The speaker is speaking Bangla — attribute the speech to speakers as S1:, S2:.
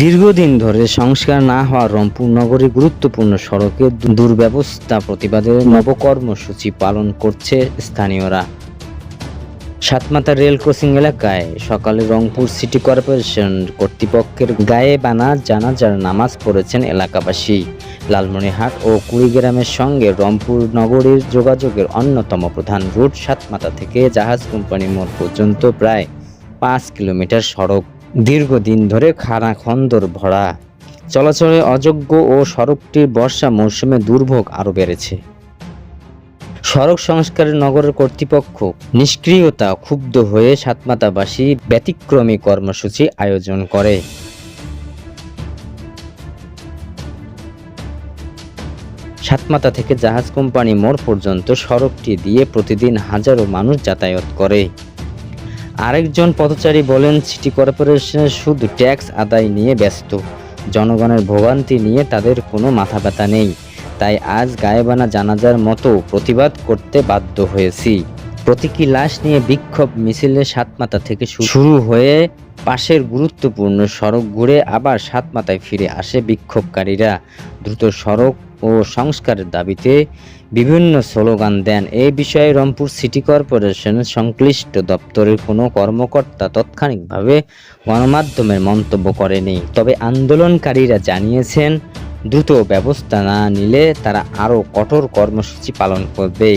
S1: দীর্ঘদিন ধরে সংস্কার না হওয়া রংপুর নগরীর গুরুত্বপূর্ণ সড়কে দুর্ব্যবস্থা প্রতিবাদে নবকর্মসূচি পালন করছে স্থানীয়রা। সাতমাতা রেল ক্রসিং এলাকায় সকালে রংপুর সিটি কর্পোরেশন কর্তৃপক্ষের গায়ে বানা জানাজার নামাজ পড়েছেন এলাকাবাসী। লালমনিরহাট ও কুড়িগ্রামের সঙ্গে রংপুর নগরীর যোগাযোগের অন্যতম প্রধান রুট সাতমাতা থেকে জাহাজ কোম্পানি মোড় পর্যন্ত প্রায় পাঁচ কিলোমিটার সড়ক। দীর্ঘদিন ধরে খাড়া খন্দর ভরা। চলাচলে অযোগ্য ও সড়কটির বর্ষা মৌসুমে দুর্ভোগ আরও বেড়েছে। সড়ক সংস্কারের নগরের কর্তৃপক্ষ নিষ্ক্রিয়তা ক্ষুব্ধ হয়ে সাতমাতাবাসী ব্যতিক্রমী কর্মসূচি আয়োজন করে। সাতমাতা থেকে জাহাজ কোম্পানি মোড় পর্যন্ত সড়কটি দিয়ে প্রতিদিন হাজারো মানুষ যাতায়াত করে। আরেকজন পথচারী বলেন, সিটি কর্পোরেশনের শুধু ট্যাক্স আদায় নিয়ে ব্যস্ত। জনগণের ভোগান্তি নিয়ে তাদের কোনো মাথা ব্যথা নেই। তাই আজ গায়েবানা জানাজার মতো প্রতিবাদ করতে বাধ্য হয়েছি। প্রতীকী লাশ নিয়ে বিক্ষোভ মিছিলে সাতমাথা থেকে শুরু হয়ে পাশের গুরুত্বপূর্ণ সড়ক ঘুরে আবার সাতমাথায় ফিরে আসে বিক্ষোভকারীরা। দ্রুত সড়ক ও সংস্কারের দাবিতে বিভিন্ন স্লোগান দেন। এই বিষয়ে রংপুর সিটি কর্পোরেশনের সংশ্লিষ্ট দপ্তরের কোনো কর্মকর্তা তাৎক্ষণিকভাবে গণমাধ্যমের মন্তব্য করেনি। তবে আন্দোলনকারীরা জানিয়েছেন, দ্রুত ব্যবস্থা না নিলে তারা আরও কঠোর কর্মসূচি পালন করবে।